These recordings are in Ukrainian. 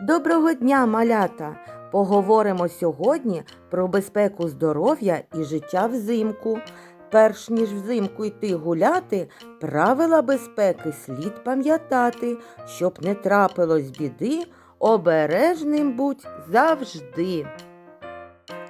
Доброго дня, малята! Поговоримо сьогодні про безпеку здоров'я і життя взимку. Перш ніж взимку йти гуляти, правила безпеки слід пам'ятати, щоб не трапилось біди, обережним будь завжди.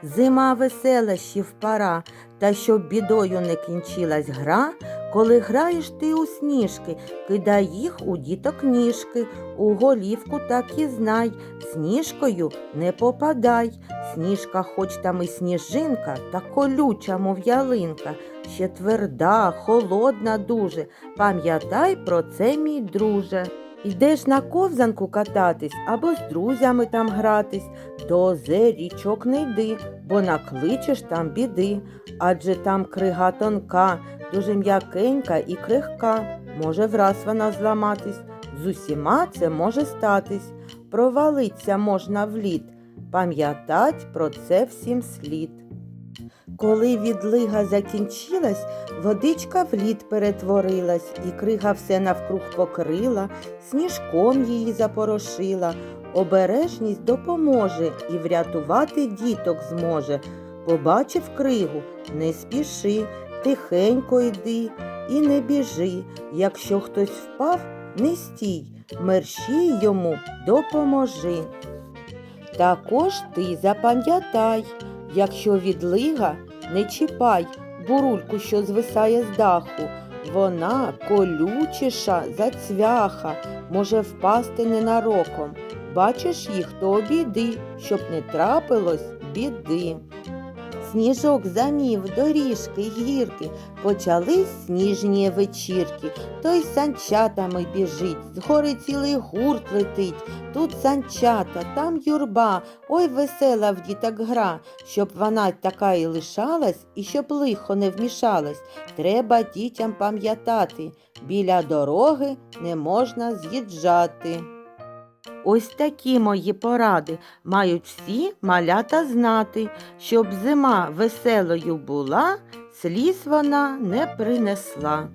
Зима веселощів пора, та щоб бідою не кінчилась гра, коли граєш ти у сніжки, кидай їх у діток ніжки, у голівку так і знай, сніжкою не попадай. Сніжка, хоч там і сніжинка, та колюча, мов ялинка, ще тверда, холодна дуже. Пам'ятай про це, мій друже. Йдеш на ковзанку кататись або з друзями там гратись, до озер річок не йди, бо накличеш там біди. Адже там крига тонка, дуже м'якенька і крихка, може враз вона зламатись. З усіма це може статись, провалиться можна в лід, пам'ятать про це всім слід. Коли відлига закінчилась, водичка в лід перетворилась, і крига все навкруг покрила, сніжком її запорошила. Обережність допоможе і врятувати діток зможе. Побачив кригу, не спіши, тихенько йди і не біжи. Якщо хтось впав, не стій, мерщій йому допоможи. Також ти запам'ятай, якщо відлига, не чіпай бурульку, що звисає з даху. Вона колючіша за цвяха, може впасти ненароком. Бачиш їх, то обійди, щоб не трапилось біди. Сніжок замів доріжки й гірки, почались сніжні вечірки. Той санчатами біжить, згори цілий гурт летить. Тут санчата, там юрба, ой весела в діток гра, щоб вона така і лишалась, і щоб лихо не вмішалась. Треба дітям пам'ятати, біля дороги не можна з'їжджати. Ось такі мої поради мають всі малята знати, щоб зима веселою була, сліз вона не принесла.